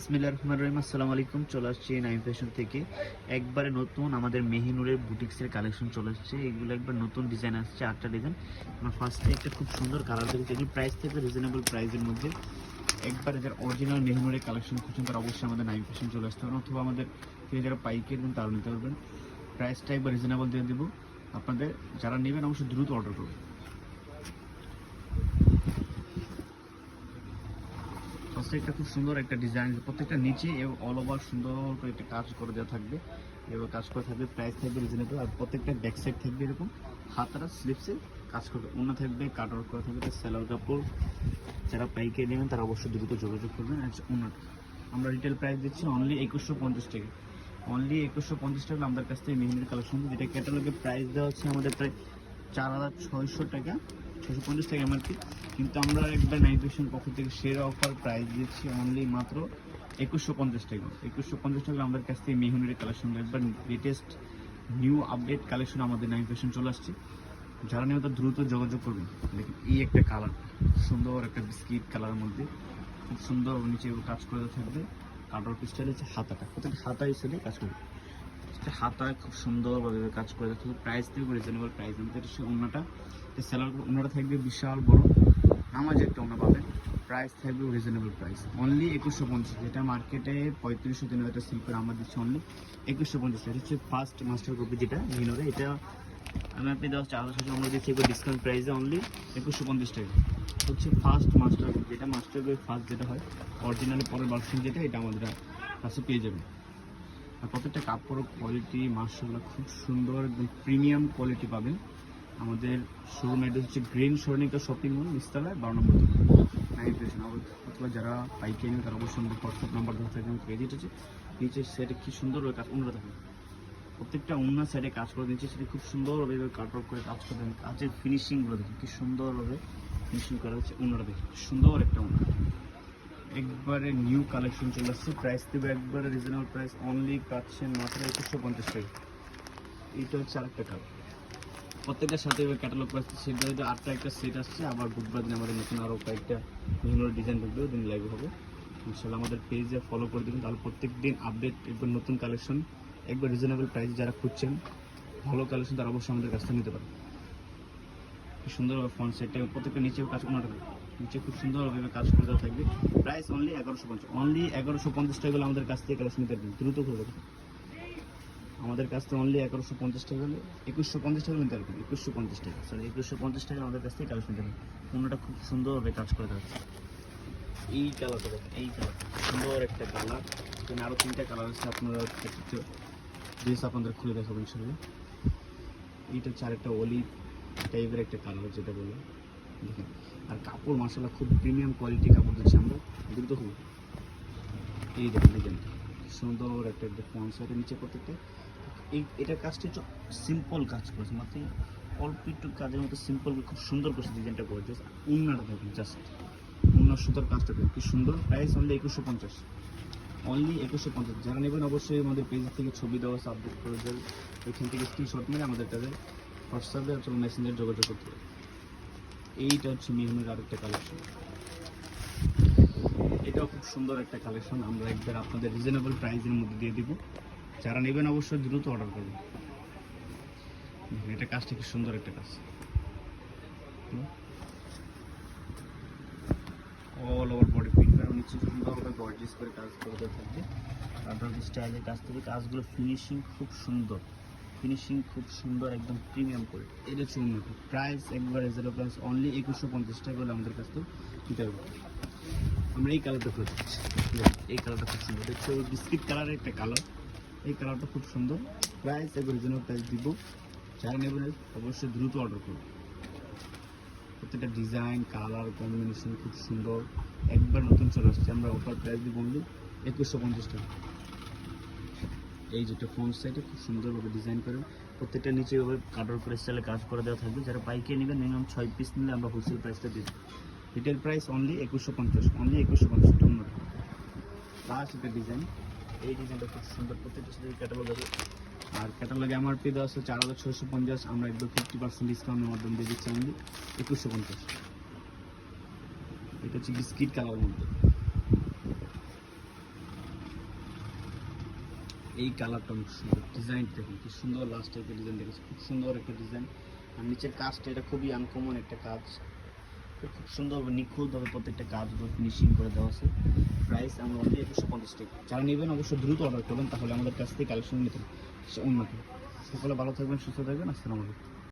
বিসমিল্লাহ রহমান রহিম, আসসালামু আলাইকুম। চলে আসছি নাইম ফ্যাশন থেকে। একবারে নতুন আমাদের মেহিনুরের বুটিক্সের কালেকশন চলে আসছে। এগুলো একবার নতুন ডিজাইন আসছে, আটটা ডিজাইন আমরা ফার্স্টে একটা খুব সুন্দর কালার দেখেছি এগুলো প্রাইস থেকে রিজনেবল প্রাইসের মধ্যে একবারে যারা অরিজিনাল মেহিনুরের কালেকশন খুঁজছেন তারা অবশ্যই আমাদের নাইম ফ্যাশন চলে আসতে পারেন অথবা আমাদের থেকে যারা পাইকারি নেবেন তারাও নিতে পারবেন। প্রাইসটা একবার রিজনেবল দিয়ে দেবো। আপনাদের যারা নেবেন অবশ্যই দ্রুত অর্ডার করবেন। ফার্স্টে একটা খুব সুন্দর একটা ডিজাইন প্রত্যেকটা নিচে এবং অল ওভার সুন্দর করে একটা কাজ করে দেওয়া থাকবে। এবং কাজ করে থাকবে প্রাইস থাকবে রিজনেবল আর প্রত্যেকটা ব্যাক সাইড থাকবে এরকম। হাতারা স্লিপসে কাজ করবে। অন্য থাকবে কাট আউট করা থাকবে সেলার কাপড়। যারা পাইকারি নেবেন তারা অবশ্যই দ্রুত যোগাযোগ করবেন। আর অন্যটা আমরা রিটেল প্রাইস দিচ্ছি অনলি একুশশো পঞ্চাশ টাকা। অনলি একুশশো পঞ্চাশ টাকা আমাদের কাছ থেকে মেহেন্দির কালেকশন যেটা ক্যাটালগে প্রাইস দেওয়া হচ্ছে আমাদের প্রায় চার হাজার ছয়শো টাকা ছশো পঞ্চাশ টাকা এমআরপি। কিন্তু আমরা একবার নাইট পক্ষ থেকে সেরা অফার প্রাইস দিচ্ছি অনলি মাত্র একুশশো পঞ্চাশ টাকা। একুশশো পঞ্চাশ টাকা আমাদের কাছ থেকে মেহুনের কালেকশন একবার লেটেস্ট নিউ আপডেট কালেকশন আমাদের নাইট চলে আসছে। যারা নিয়ে দ্রুত যোগাযোগ করবেন, দেখুন এই একটা কালার সুন্দর একটা বিস্কিট কালারের মধ্যে, খুব সুন্দর নিচে কাজ করে থাকবে। কাটার পিসটা হচ্ছে হাতাটা। প্রত্যেকটা হাতা হিসেবে কাজ করবে। এটা হাতা খুব সুন্দরভাবে কাজ করে থাকবে প্রাইস থেকে রিজনেবল প্রাইস আমাদের সে অন্যটা সেলার অন্যটা থাকবে বিশাল বড়। নামাজে একটা অন্য পাবেন প্রাইস থাকবে রিজনেবল প্রাইস অনলি একুশশো পঞ্চাশ। যেটা মার্কেটে পঁয়ত্রিশশো তিন হাজার সেল করে আমরা দিচ্ছি অনলি একুশশো পঞ্চাশ। এটা হচ্ছে ফার্স্ট মাস্টার কপি যেটা মিনোরে এটা আমি আপনি দশ হাজার আমরা দিচ্ছি ডিসকাউন্ট প্রাইসে অনলি একুশশো পঞ্চাশ টাকা। হচ্ছে ফার্স্ট মাস্টার কপি যেটা মাস্টার কপি ফার্স্ট যেটা হয় অরিজিনাল পরের ভার্সন যেটা, এটা আমাদের কাছে পেয়ে যাবেন। আর প্রত্যেকটা কাপড় কোয়ালিটি মার্শাল্লাহ খুব সুন্দর একদম প্রিমিয়াম কোয়ালিটি পাবেন। আমাদের শোরুম অ্যাড্রেস হচ্ছে গ্রিন স্বর্ণিকা শপিং মল নিস্তালায়, বারো নম্বর নাইন পেয়েছেন অথবা যারা পাইকারি নেবে, তারা অবশ্যই আমাদের হোয়াটসঅ্যাপ নাম্বার থাকে ক্রেডিট আছে। নিচে সেটা কি সুন্দর কাজ, অন্যরা থাকে প্রত্যেকটা অন্য সাইডে কাজ করে দিচ্ছে, সেটা খুব সুন্দরভাবে কাট আউট করে কাজ করে দেন। কাজের ফিনিশিংগুলো দেখুন, কি সুন্দরভাবে ফিনিশিং করা হচ্ছে অন্যরা দেখুন সুন্দর একটা অন্য একবারে নিউ কালেকশন চলে আসছে। প্রাইস দেবে একবারে রিজনেবল প্রাইস অনলি পাচ্ছেন মাত্র একুশশো পঞ্চাশ টাকা। এইটা হচ্ছে আরেকটা কালার প্রত্যেকটার সাথে এবার ক্যাটালগ প্রাইস সেট দেওয়া আটটা একটা সেট আসছে, আবার বুধবার দিন আমাদের নতুন আরও কয়েকটা বিভিন্ন ডিজাইন ঢুকবে দিন লাইভ হবে। ইনশাল্লাহ আমাদের পেজে ফলো করে দেবেন। তাহলে প্রত্যেক দিন আপডেট একবার নতুন কালেকশন একবার রিজনেবল প্রাইস যারা খুঁজছেন, ভালো কালেকশন তারা অবশ্যই আমাদের কাছ থেকে নিতে পারেন সুন্দরভাবে ফ্রন্ট সেটটা প্রত্যেকটা নিচেও কাজ করে নিচে খুব সুন্দরভাবে কাজ করে দেওয়া থাকবে। প্রাইস অনলি এগারোশো পঞ্চাশ। অনলি এগারোশো পঞ্চাশ টাকাগুলো আমাদের কাছ থেকে কালেকশন নিতে পারবেন। দ্রুত করে দেবেন। আমাদের কাছ থেকে অনলি এগারোশো পঞ্চাশ টাকা হলে একুশশো পঞ্চাশ টাকা নিতে পারবেন। একুশশো পঞ্চাশ টাকা। সরি একুশশো পঞ্চাশ টাকা আমাদের কাছ থেকে কালেকশন নিতে পারবেন। খুব সুন্দরভাবে কাজ করে দেওয়া হচ্ছে। এই কালারটা দেখেন, এই কালার সুন্দর একটা কালার এখানে আরও তিনটা কালার আছে। আপনারা একটু ড্রেস আপনাদের খুলে দেখাবো ইনশাল্লাহ এইটা হচ্ছে আরেকটা অলিভ টাইপের একটা কালার যেটা বলে দেখেন। আর কাপড় মশলা খুব প্রিমিয়াম কোয়ালিটি কাপড় দিচ্ছি আমরা। দ্রুত খুব এই দেখেন দেখেন সুন্দর একটা সাইডের নিচে প্রত্যেকটা। এই এটার কাজটা হচ্ছে সিম্পল কাজ করেছে মাত্র অল্প একটু কাজের মতো সিম্পল খুব সুন্দর করেছে ডিজাইনটা করে দিয়েছে উন্নাটা দেখেন জাস্ট উন্নার সুতোর কাজটা দেখেন, কি সুন্দর। প্রাইস অনলি একুশশো পঞ্চাশ। অনলি একুশশো পঞ্চাশ। যারা নেবেন অবশ্যই আমাদের পেজ থেকে ছবি দেওয়া সাবজেক্ট করে দেবেন। ওইখান থেকে স্ক্রিনশট মেরে আমাদের কাছে হোয়াটসঅ্যাপে অথবা মেসেঞ্জার যোগাযোগ করতে হবে এইটা হচ্ছে মেহমের আরেকটা কালেকশন এটাও খুব সুন্দর একটা কালেকশন আমরা একবার আপনাদের রিজনেবল প্রাইসের মধ্যে দিয়ে দিব। যারা নেবেন অবশ্যই দ্রুত অর্ডার করবেন। এটা কাজটা কি সুন্দর একটা কাজ। অল ওভার বডি প্রিন্ট করা নিচে সুন্দরভাবে গর্জিয়াস করে কাজ করে দেওয়া থাকবে। তারপর স্টাইলের কাজ থেকে কাজগুলো ফিনিশিং খুব সুন্দর। ফিনিশিং খুব সুন্দর, একদম প্রিমিয়াম করে। এটা হচ্ছে উন্নত প্রাইস একবার রিজনেবল প্রাইস অনলি একুশশো পঞ্চাশ টাকা হলে আমাদের কাছ থেকে নিতে হবে। আমরা এই কালারটা খুঁজে এই কালারটা খুব সুন্দর। হচ্ছে বিস্কিট কালারের একটা কালার এই কালারটা খুব সুন্দর। প্রাইস একবার রিজনেবল প্রাইস দিব। যারা নেবেন, অবশ্যই দ্রুত অর্ডার করুন। প্রত্যেকটা ডিজাইন কালার কম্বিনেশন খুব সুন্দর। একবার নতুন চলে আসছে, আমরা অফার প্রাইস দিব অনলি একুশশো পঞ্চাশ টাকা। এই যেটা ফোন সাইডে খুব সুন্দরভাবে ডিজাইন করে, প্রত্যেকটা নিচে এভাবে কাটার করে স্টাইলে কাজ করে দেওয়া থাকবে। যারা পাইকারি নেবেন মিনিমাম ছয় পিস নিলে আমরা হোলসেল প্রাইসটা দিই রিটেল প্রাইস অনলি একুশশো পঞ্চাশ অনলি একুশশো পঞ্চাশ টন্য লাস্ট একটা ডিজাইন এই ডিজাইনটা খুব সুন্দর, প্রত্যেকটা সাথে ক্যাটালগ আছে। আর ক্যাটালগে আমার পে দেওয়া আছে চার হাজার ছয়শো পঞ্চাশ, আমরা একদম ফিফটি পার্সেন্ট ডিসকাউন্টের মাধ্যমে দিয়ে দিচ্ছি অনলি একুশশো পঞ্চাশ। এটা হচ্ছে বিস্কিট কালারের মধ্যে। এই কালারটা অনেক সুন্দর। ডিজাইন দেখুন, কি সুন্দর লাস্ট একটা ডিজাইন দেখেছি, খুব সুন্দর একটা ডিজাইন আর নিচের কাজটা, এটা খুবই আনকমন একটা কাজ। খুব সুন্দরভাবে নিখুঁতভাবে প্রত্যেকটা কাজগুলো ফিনিশিং করে দেওয়া আছে। প্রাইস আমরা অনলি একুশশো পঞ্চাশ টাকা। যারা নেবেন অবশ্যই দ্রুত অর্ডার করবেন, তাহলে আমাদের কাছ থেকে কালেকশন নিতে উন্নত সকলে ভালো থাকবেন, সুস্থ থাকবেন, আসসালামু আলাইকুম।